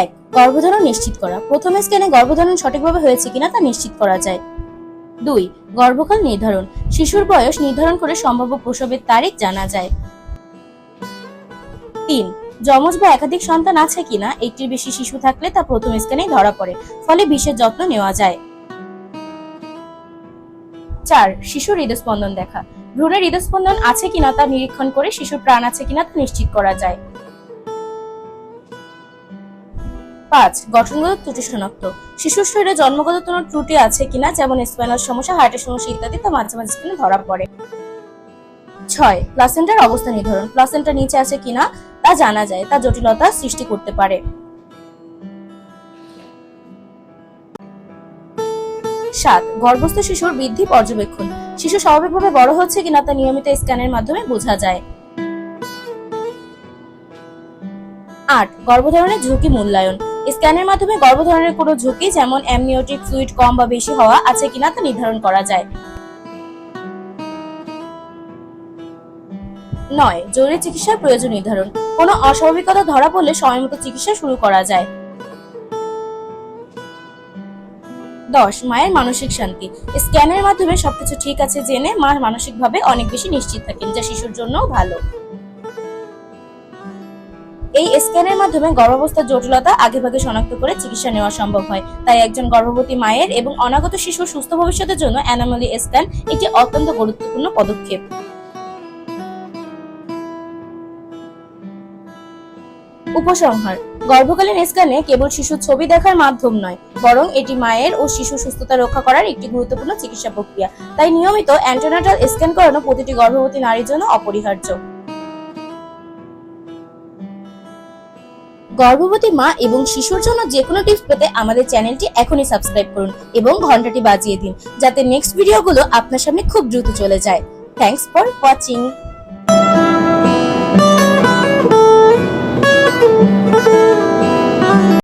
এক, গর্ভধারণ নিশ্চিত করা। প্রথম স্ক্যানে গর্ভধারণ সঠিকভাবে হয়েছে কিনা তা নিশ্চিত করা যায়। দুই, গর্ভকাল নির্ধারণ। শিশুর বয়স নির্ধারণ করে সম্ভাব্য প্রসবের তারিখ জানা যায়। তিন, যমজ বা একাধিক সন্তান আছে কিনা, একটির বেশি শিশু থাকলে তা প্রথম স্ক্যানেই ধরা পড়ে, ফলে বিশেষ যত্ন নেওয়া যায়। চার, শিশুর হৃদস্পন্দন দেখা। ভ্রূণের হৃদস্পন্দন আছে কিনা তা নিরীক্ষণ করে শিশুর প্রাণ আছে কিনা তা নিশ্চিত করা যায়। পাঁচ, গঠনগত ত্রুটি শনাক্ত। শিশুর শরীরে জন্মগত কোনো ত্রুটি আছে কিনা, যেমন স্পাইনাল সমস্যা হার্টের সমস্যা ইত্যাদি, তা মাঝে মাঝে স্ক্রিনে ধরা পড়ে। ছয় প্লাসেন্টার অবস্থা নির্ধারণ। প্লাসেন্টা নিচে আছে কিনা, তা জানা যায়, তা জটিলতা সৃষ্টি করতে পারে। সাত, গর্ভস্থ শিশুর বৃদ্ধি পর্যবেক্ষণ। শিশু স্বাভাবিকভাবে বড় হচ্ছে কিনা, তা নিয়মিত স্ক্যানের মাধ্যমে বোঝা যায়। আট, গর্ভধারণের ঝুঁকি মূল্যায়ন। স্ক্যানের মাধ্যমে গর্ভধারণের কোনো ঝুঁকি, যেমন অ্যামনিওটিক ফ্লুইড কম বা বেশি হওয়া, আছে কিনা তা নির্ধারণ করা যায়। নয়, জরুরি চিকিৎসার প্রয়োজন নির্ধারণ। কোনো অস্বাভাবিকতা ধরা পড়লে সময়মতো চিকিৎসা শুরু করা যায়। দশ, মায়ের মানসিক শান্তি। স্ক্যানের মাধ্যমে সবকিছু ঠিক আছে জেনে মা মানসিকভাবে অনেক বেশি নিশ্চিত থাকেন, যা শিশুর জন্য ভালো। এই স্ক্যানের মাধ্যমে গর্ভাবস্থার জটিলতা আগেভাগে শনাক্ত করে চিকিৎসা নেওয়া সম্ভব হয়। তাই একজন গর্ভবতী মায়ের এবং অনাগত শিশুর সুস্থ ভবিষ্যতের জন্য অ্যানামলি স্ক্যান একটি অত্যন্ত গুরুত্বপূর্ণ পদক্ষেপ। উপসংহার, গর্ভকালীন স্ক্যানে কেবল শিশুর ছবি দেখার মাধ্যম নয়, বরং এটি মায়ের ও শিশু সুস্থতা রক্ষা করার একটি গুরুত্বপূর্ণ চিকিৎসা প্রক্রিয়া। তাই নিয়মিত অ্যান্টেনাটাল স্ক্যান করানো প্রতিটি গর্ভবতী নারীর জন্য অপরিহার্য। গর্ভবতী মা এবং শিশুর জন্য যে কোনো টিপস পেতে আমাদের চ্যানেলটি এখনই সাবস্ক্রাইব করুন এবং ঘন্টাটি বাজিয়ে দিন, যাতে নেক্সট ভিডিওগুলো আপনার সামনে খুব দ্রুত চলে যায়। Thanks for watching